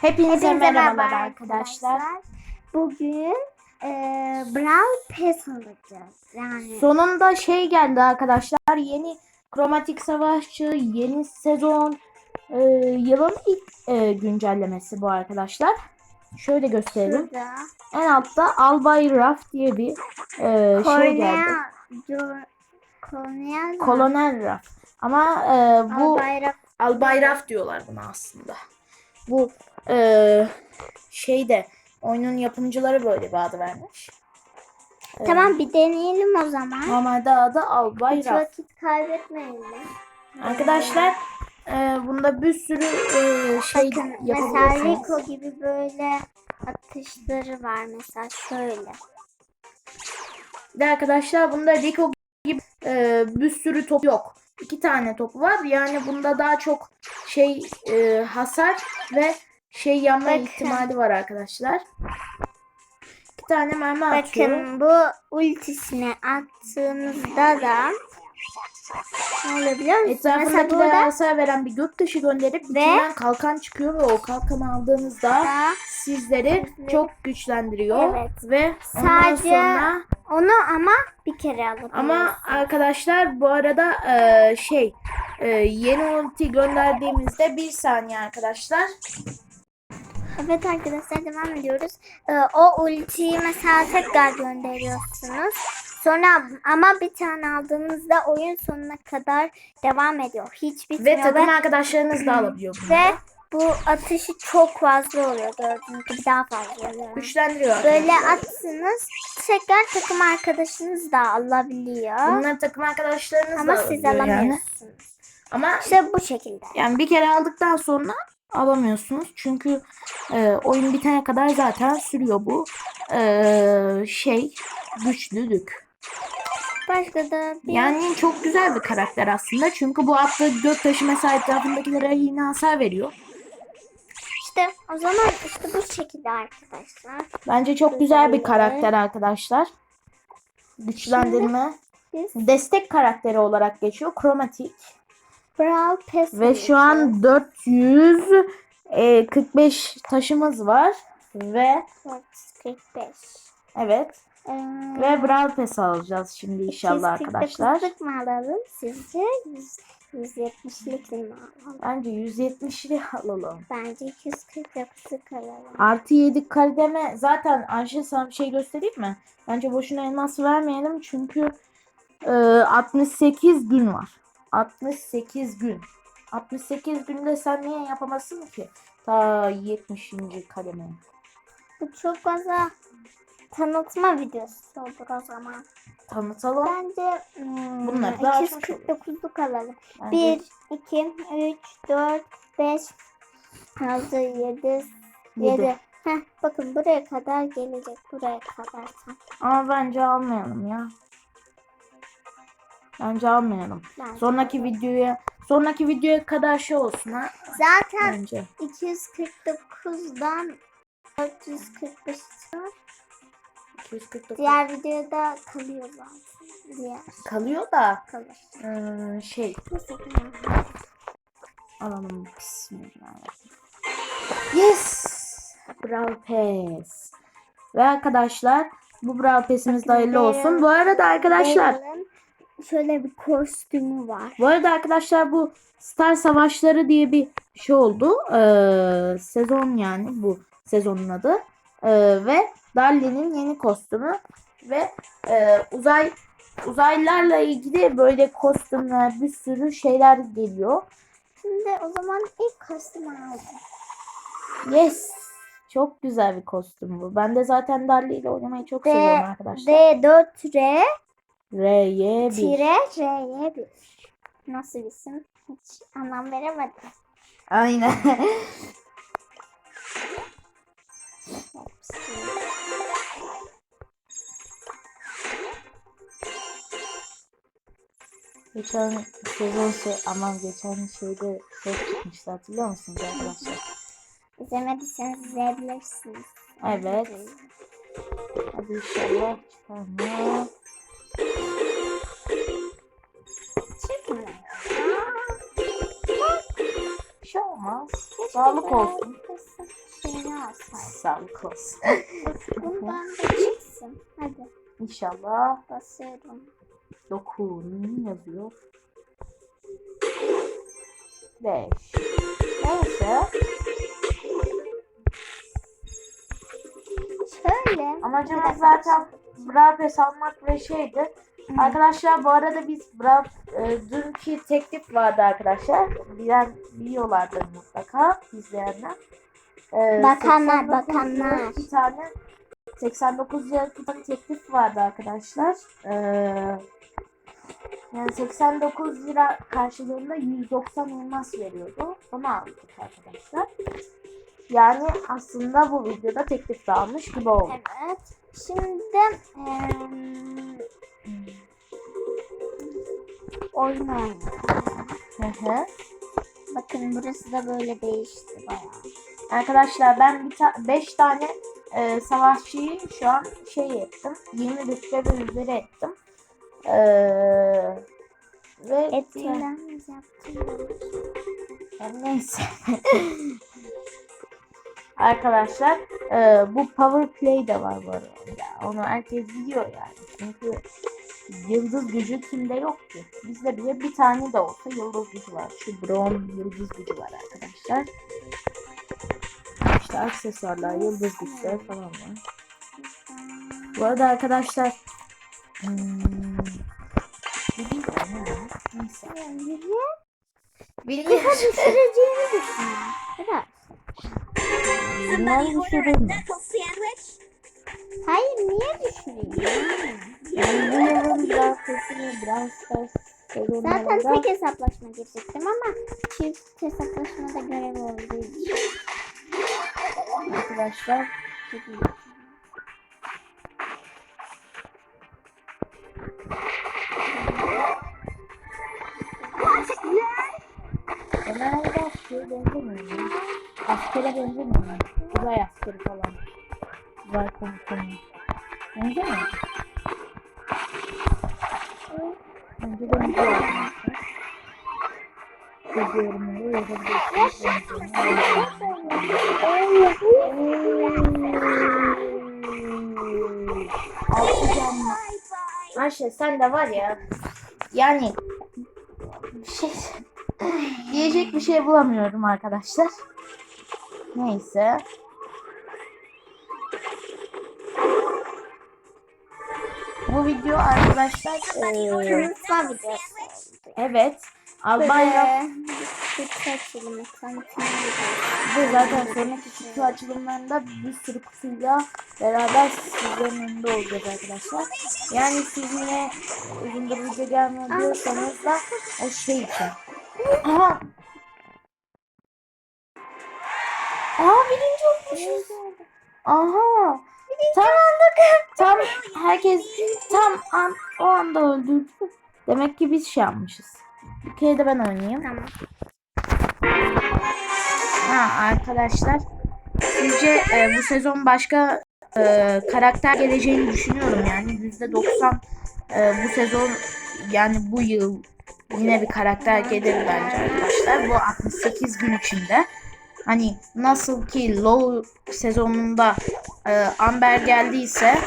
Hepinize Hepinize merhabalar arkadaşlar. Bugün e, Brawl Pass alacağız. Yani Sonunda şey geldi arkadaşlar. Yeni Kromatik Savaşçı, yeni sezon, e, yılın ilk e, güncellemesi bu arkadaşlar. Şöyle gösterelim. şurada En altta Albay Raf diye bir e, şey geldi. Kornea Kolonel Raf. Ama e, bu Albay Raf diyorlar buna aslında. Bu e, şeyde oyunun yapımcıları böyle bir adı vermiş. E, Tamam bir deneyelim o zaman. Normalde adı Albay Hiç Raf. vakit kaybetmeyelim. Arkadaşlar e, bunda bir sürü e, şey Bakın mesela. Rico gibi böyle atışları var mesela şöyle. Bir de arkadaşlar bunda Rico gibi e, bir sürü top yok. İki tane top var. Yani bunda daha çok şey e, hasar ve şey yanma Bakın. ihtimali var arkadaşlar. İki tane mermi atıyor. Bakın bu ultisini attığınızda da ne oluyor biliyor musunuz? Mesela Etrafındakilere burada hasar veren bir göktaşı gönderip Ve- içinden kalkan çıkıyor ve o kalkanı aldığınızda da sizleri çok güçlendiriyor Evet. ve Sadece sonra onu ama bir kere alabiliyorsunuz. ama arkadaşlar bu arada e, şey e, yeni ulti gönderdiğimizde bir saniye arkadaşlar Evet arkadaşlar devam ediyoruz. Ee, o ultiyi mesela tekrar gönderiyorsunuz. Sonra ama bir tane aldığınızda oyun sonuna kadar devam ediyor. Hiç bitmiyor ve takım arkadaşlarınız da alabiliyor bunu. ve bu atışı çok fazla oluyor gördüğünüz gibi daha fazla oluyor. güçlendiriyor. Böyle atsınız tekrar takım arkadaşınız da alabiliyor. Bunları takım arkadaşlarınız ama da siz alabiliyor yani. alamıyorsunuz. Ama İşte bu şekilde. Yani bir kere aldıktan sonra alamıyorsunuz. Çünkü e, oyun bitene kadar zaten sürüyor bu e, şey güçlülük. Başka da bir Yani çok güzel bir karakter aslında. Çünkü bu attığı göktaşı mesela etrafındakilere yine hasar veriyor. işte o zaman işte bu şekilde arkadaşlar. Bence çok güzel bir karakter arkadaşlar. Güçlendirme. Biz Destek karakteri olarak geçiyor. Kromatik. Brawl Pass Ve şu an 445 taşımız var. Ve 45. evet. Ee, Ve Brawl Pass alacağız şimdi inşallah arkadaşlar. 249'luk mu alalım sizce? 100 170'lik mi alalım? Bence 170'li alalım. Bence 249'luk alalım. Artı 7 kademe zaten Ayşe sana bir şey göstereyim mi? Bence boşuna elmas vermeyelim çünkü e, 68 gün var. 68 gün. 68 günde sen niye yapamazsın ki? Ta 70. kademe. Bu çok fazla tanıtma videosu olur o zaman. Tanıtalım. Bence hmm, Bunlar da açmış olur. 249'luk alalım. Bence 1, 2, 3, 4, 5, 6, 7, yedi. 7. Heh, bakın buraya kadar gelecek. Buraya kadar. Ama bence almayalım ya. Bence almayalım. Bence Sonraki videoya sonraki videoya kadar şey olsun ha. Zaten Bence. 249'dan 445 var. 249 Diğer videoda kalıyor zaten. Diğer kalıyor da kalır. eee, şey alalım bismillahirrahmanirrahim. Yes! Brawl Pass. Ve arkadaşlar bu Brawl Pass'imiz hayırlı olsun. Bu arada arkadaşlar Daryl'ın şöyle bir kostümü var. Bu arada arkadaşlar bu Star Savaşları diye bir şey oldu. Ee, sezon yani bu sezonun adı. Ee, ve Darlin'in yeni kostümü ve e, uzay uzaylılarla ilgili böyle kostümler bir sürü şeyler geliyor. Şimdi o zaman ilk kostümü aldım. Yes. Çok güzel bir kostüm bu. Ben de zaten Darli ile oynamayı çok D- seviyorum arkadaşlar. D4R R'ye bir. tire R'ye bir. Nasıl isim? Hiç anlam veremedim. Aynen. Geçen sezon şey aman geçen şeyde şey çıkmıştı hatırlıyor musunuz arkadaşlar? İzlemediyseniz izleyebilirsiniz. Evet. Hadi inşallah çıkarma. Bir şey olmaz. Sağlık olsun. Sağlık olsun. Bundan da çıksın. Hadi İnşallah basıyorum. dokun yazıyor. 5. Neyse. Şöyle. Amacımız zaten Brawl Pass almak ve şeydi. Arkadaşlar bu arada biz Brawl e, dünkü teklif vardı arkadaşlar. Bilen biliyorlardır mutlaka izleyenler. E, Bakanlar, 89 bakanlar. Bir tane 89 lira bir teklif vardı arkadaşlar. E, yani 89 lira karşılığında 190 elmas veriyordu. Onu aldık arkadaşlar. Yani aslında bu videoda teklif de almış gibi oldu. Evet. Şimdi oyun oynayalım. Hı hı. Bakın burası da böyle değişti bayağı. Arkadaşlar ben 5 tane e, savaşçıyı şu an şey ettim. 20 rütbe ve üzeri ettim. E, ve Etkilenmez yaptım. Neyse. Arkadaşlar e, bu power play de var bu arada. Onu herkes biliyor yani. Çünkü yıldız gücü kimde yok ki? Bizde bile bir tane de olsa yıldız gücü var. Şu Bron yıldız gücü var arkadaşlar. İşte aksesuarlar, yıldız güçler falan var. Bu arada arkadaşlar hmm? Neyse. Bilmiyorum. Düşüreceğini düşünüyorum. Biraz. Bunları düşürür mü? Hayır niye düşüreyim? Yani bu yılın biraz sesini biraz ses Zaten tek hesaplaşma girecektim ama çift hesaplaşmada görev olduğu için. arkadaşlar Genelde askere benzemiyor? Askere benzemiyor? Uzay askeri falan. Uzay komutanı. Benzemiyor? Bence arkadaşlar. Siz yorumları yazabilirsiniz. Altı canlı. Ayşe sen de var ya. Yani bir şey diyecek bir şey bulamıyorum arkadaşlar. Neyse. Bu video arkadaşlar eee, evet Albanya Kutu açılımı tanıtma videosu. Bu zaten sonraki kutu açılımlarında bir sürü kutuyla beraber sizlerin önünde olacağız arkadaşlar. Yani siz yine uzun bir video gelmiyor diyorsanız da o şey için. Aha! Aa birinci olmuşuz. Aha! Tam, tam herkes tam an, o anda öldürdü. Demek ki biz şey yapmışız. Bir kere de ben oynayayım. Tamam. Ha arkadaşlar sizce e, bu sezon başka e, karakter geleceğini düşünüyorum yani yüzde doksan bu sezon yani bu yıl yine bir karakter gelir bence arkadaşlar bu 68 gün içinde hani nasıl ki low sezonunda e, Amber geldiyse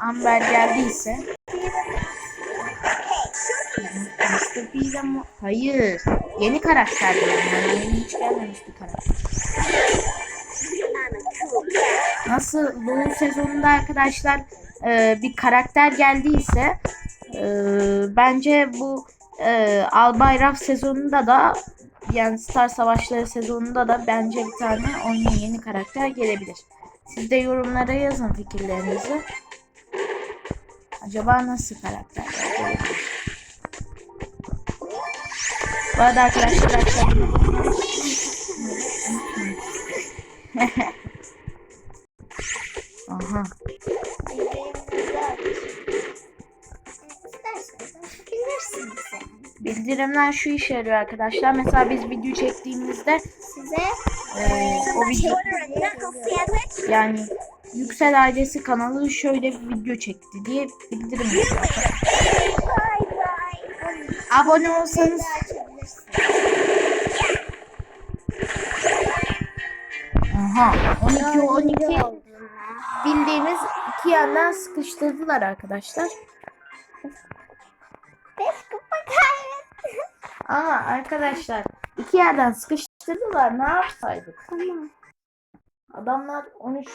Amber geldiyse Mr. P'de mi? Hayır. Yeni karakter diyorum. Yani oyuna hiç gelmemiş bir karakter. Nasıl bu sezonunda arkadaşlar e, bir karakter geldiyse e, bence bu e, Albayrak sezonunda da yani Star Savaşları sezonunda da bence bir tane oyuna yeni karakter gelebilir. Siz de yorumlara yazın fikirlerinizi. Acaba nasıl karakterler gelebilir? Bu arada arkadaşlar Aha. Açabilirsiniz yani. Bildirimler şu işe yarıyor arkadaşlar. Mesela biz video çektiğimizde Size eee, o video yani Yüksel ailesi kanalı şöyle bir video çekti diye bildirim. Abone olsanız. Aha. Aha 12 12 oldu. bildiğimiz iki yandan sıkıştırdılar arkadaşlar. Beş kupa kaybettim. Ama arkadaşlar iki yerden sıkıştırdılar ne yapsaydık? Tamam. Adamlar 13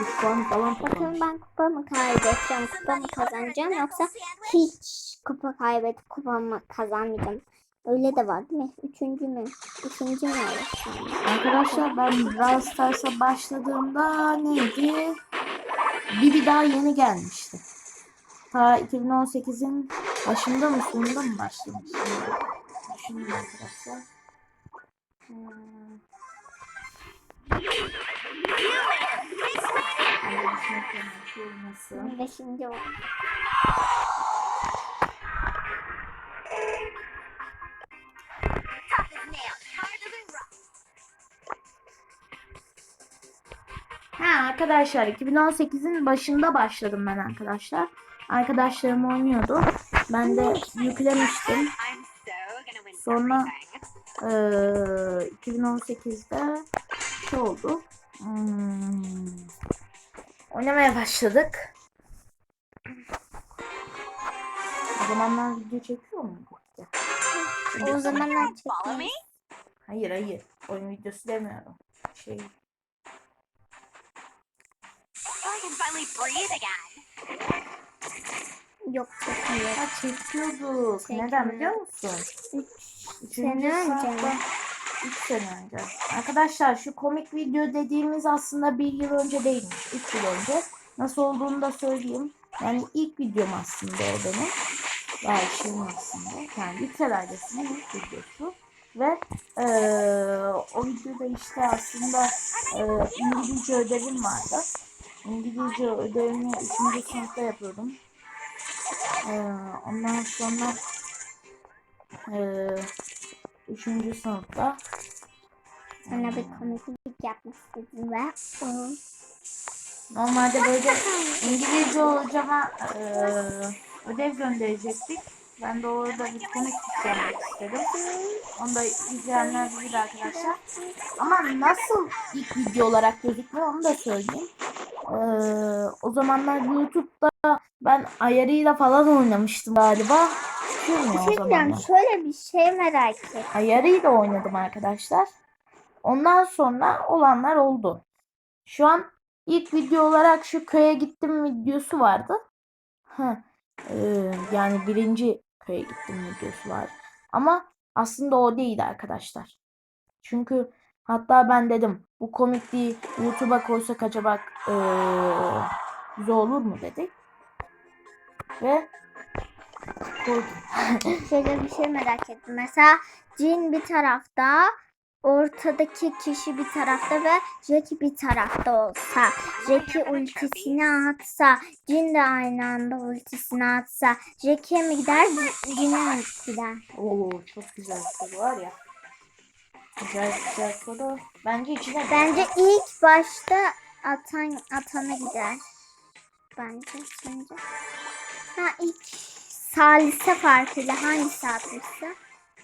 3 puan falan toplamış. ben kupa mı kaybedeceğim, kupa mı kazanacağım yoksa hiç kupa kaybedip kupa mı kazanmayacağım. Öyle de var değil mi? Üçüncü mü? Üçüncü mü olursam? Arkadaşlar ben Brawl Stars'a başladığımda neydi? Bibi daha yeni gelmişti. Ta 2018'in başında mı sonunda mı başlamıştı? Düşünün arkadaşlar. Hmm. Beşinci oldu. Ha arkadaşlar 2018'in başında başladım ben arkadaşlar. Arkadaşlarım oynuyordu. Ben de yüklemiştim. Sonra eee 2018'de şey oldu. Hmm, oynamaya başladık. O zamanlar video çekiyor ya? O zamanlar çektim. Hayır hayır. Oyun videosu demiyorum. Şey Yok çekmiyor. Ha çekiyorduk. Neden biliyor musun? Üç Üçüncü sene önce sınıfta-? Üç sene önce. Arkadaşlar şu komik video dediğimiz aslında bir yıl önce değilmiş. Üç yıl önce. Nasıl olduğunu da söyleyeyim. Yani ilk videom aslında o benim. Şeyim aslında. Yani Yüksel ailesinin ilk videosu. Ve eee, o videoda işte aslında eee, İngilizce ödevim vardı. İngilizce ödevimi 3. sınıfta yapıyordum. Eee, ondan sonra eee Üçüncü sınıfta. Sana bir komiklik yapmak istedim ve Normalde böyle İngilizce hocama eee ödev gönderecektik. Ben de orada bir komiklik yapmak istedim. Onu da izleyenler bilir arkadaşlar. Ama nasıl ilk video olarak gözüküyor onu da söyleyeyim. Eee, o zamanlar YouTube'da ben ayarıyla falan oynamıştım galiba. O şey? Şöyle bir şey merak ettim. Ayarıyla oynadım arkadaşlar. Ondan sonra olanlar oldu. Şu an ilk video olarak şu köye gittim videosu vardı. Heh, eee, yani birinci köye gittim videosu var. Ama aslında o değil arkadaşlar. Çünkü hatta ben dedim bu komikliği YouTube'a koysak acaba eee güzel olur mu dedik. Ve. Şöyle bir şey merak ettim. Mesela Jin bir tarafta, ortadaki kişi bir tarafta ve Jackie bir tarafta olsa, Jackie ultisini atsa, Jin de aynı anda ultisini atsa, Jackie'ye mi gider, Jin'e mi gider? Oo çok güzel soru var ya. Güzel güzel soru. Bence içine Bence ilk başta atan atana gider. Bence sence. Ha ilk salise farkıyla hangisi atmışsa?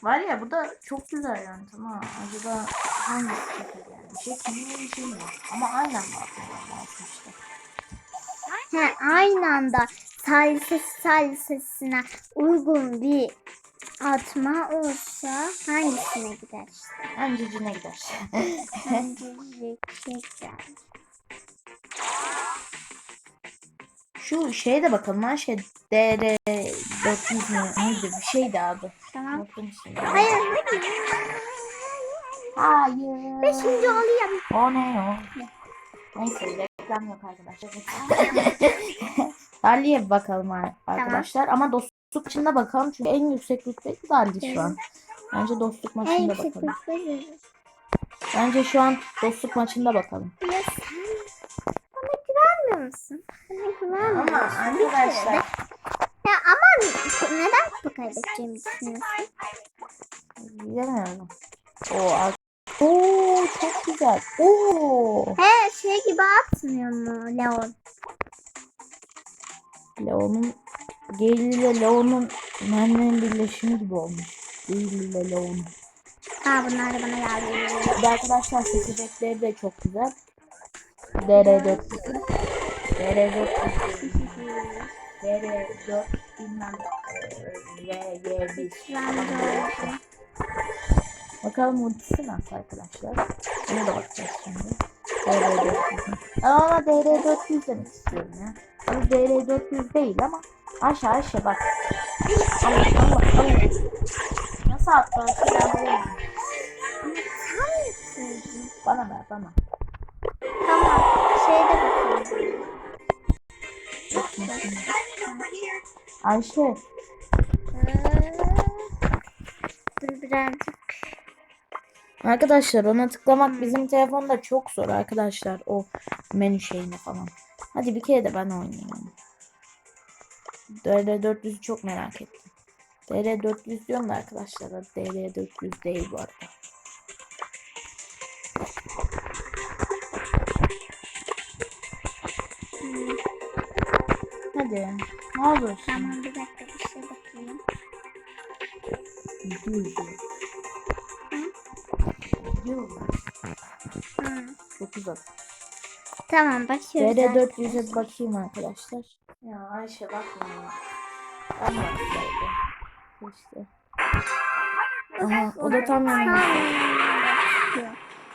var ya bu da çok güzel yani tamam. Acaba hangisi güzel yani? Bir şey kimin bir şey mi? Ama bakmıyor lazım işte. He, aynı anda salisesi salisesine uygun bir atma olsa hangisine gider işte? Cine gider. Jack'e gider. Şu şeye de bakalım lan şey DR 400 mü neydi bir şeydi abi. Tamam. Hayır. Hayır. Beşinci olayım. O ne o? Neyse reklam yok arkadaşlar. Dali'ye bakalım ar- arkadaşlar ama dostluk maçında bakalım çünkü en yüksek rütbeli Dali şu an. Bence dostluk maçında bakalım. rütbe. Bence şu an dostluk maçında bakalım. Musun? Bana güvenmiyor Ama arkadaşlar Ya ama neden kupa kaybedeceğimi düşünüyorsun? bilemiyorum. Oo, Oo çok güzel. Oo. He şey gibi atmıyor mu Leon? Leon'un Gale ile Leon'un merminin birleşimi gibi olmuş. Gale ile Leon'un. Aa bunlar da bana geldi. Bir arkadaşlar seçenekleri de çok güzel. DR400. DR400. DR4 bilmem. VY1. Ben de öyle. Bakalım ultisi nasıl arkadaşlar. Ona da bakacağız şimdi. DR400. Ama DR400 demek istiyorum ya. Bu DR400 değil ama aşağı aşağı bak. Allah Allah Allah. Nasıl atlarsın ben misin? Bana ver bana. Tamam. Şeyde bakıyorum. Ayşe Dur birazcık. Arkadaşlar ona tıklamak bizim telefonda çok zor arkadaşlar. O menü şeyini falan. Hadi bir kere de ben oynayayım. DR400'ü çok merak ettim. DR400 diyorum da arkadaşlar. DR400 değil bu arada. Hadi. Ne olursun. Tamam bir dakika bir şey bakayım. Düz. Hı. Çok uzadı. Tamam başlıyoruz. DR400'e bakayım arkadaşlar. Ya Ayşe bakma ya. Ben bakıyorum. İşte. Aha, o da tam yanında.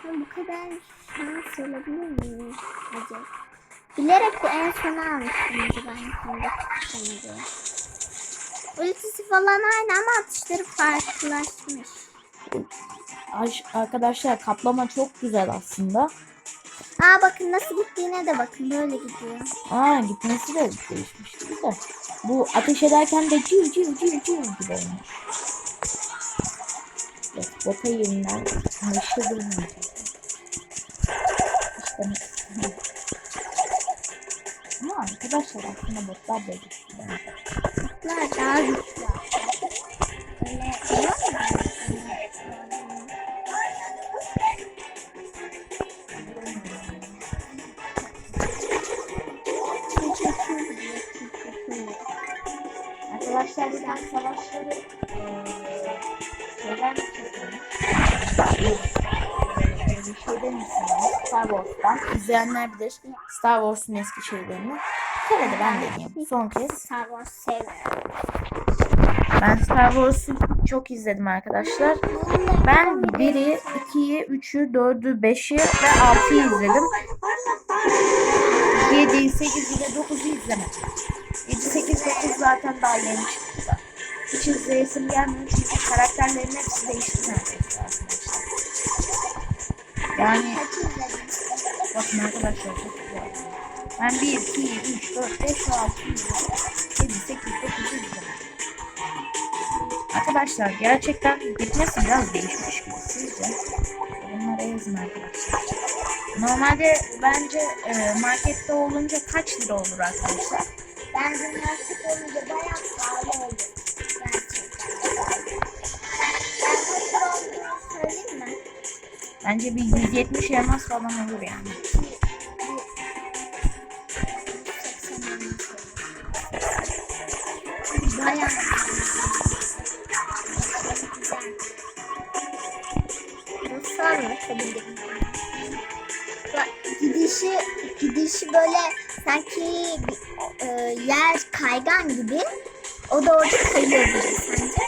Bu kadar şans olabilir mi acaba? Bilerek bu en sona almıştım acaba kendi kısmını Ultisi falan aynı ama atışları farklılaşmış. Arkadaşlar kaplama çok güzel aslında. Aa bakın nasıl gittiğine de bakın böyle gidiyor. Aa gitmesi de değişmiş de. Bu ateş ederken de civ civ civ civ gibi olmuş. Evet, bota yerinden bulmayacak. İşte arkadaşlar aslında botlar da güçlü. Bunlar daha güçlü. Öyle. Arkadaşlar tane savaşları şeyden mi çekiyormuş? Bir şey demişsiniz. Star Wars'tan. İzleyenler bilir. Star Wars'un eski şeylerini. Kere de ben deneyeyim. Son kez. Star Wars sevmiyorum. Ben Star Wars'u çok izledim arkadaşlar. Ben 1'i, 2'yi, 3'ü, 4'ü, 5'i ve 6'yı izledim. 7'yi, 8'i ve 9'u izlemedim. 7, 8, 9 zaten daha yeni çıktı. Hiç izleyesim gelmiyor çünkü karakterlerin hepsi değişti neredeyse arkadaşlar. Yani bakın arkadaşlar çok. Ben 1, 2, 3, 4, 5 ve 6'yı izledim. 7, 8, 9'u izledim. Arkadaşlar gerçekten gitmesi biraz değişmiş gibi sizce? Bunlara yazın arkadaşlar. Normalde bence e, markette olunca kaç lira olur arkadaşlar? Bence nasip olunca bayağı pahalı olur. Bence bir 170 elmas falan olur yani. Gidişi, gidişi böyle sanki e, yer kaygan gibi. O da orada kayıyor gibi sence?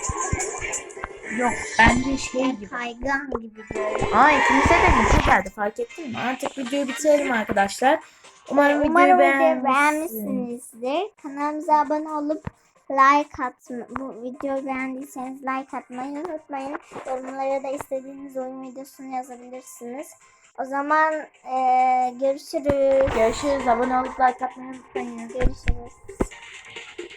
Yok bence şey gibi. Kaygan gibi böyle. Aa ikimize de video geldi fark ettin mi? Artık videoyu bitirelim arkadaşlar. Umarım, Umarım videoyu beğenmişsiniz. beğenmişsinizdir. Kanalımıza abone olup like atma, bu videoyu beğendiyseniz like atmayı unutmayın. Yorumlara da istediğiniz oyun videosunu yazabilirsiniz. O zaman eee, görüşürüz. Görüşürüz. Abone olup like atmayı unutmayın. Görüşürüz.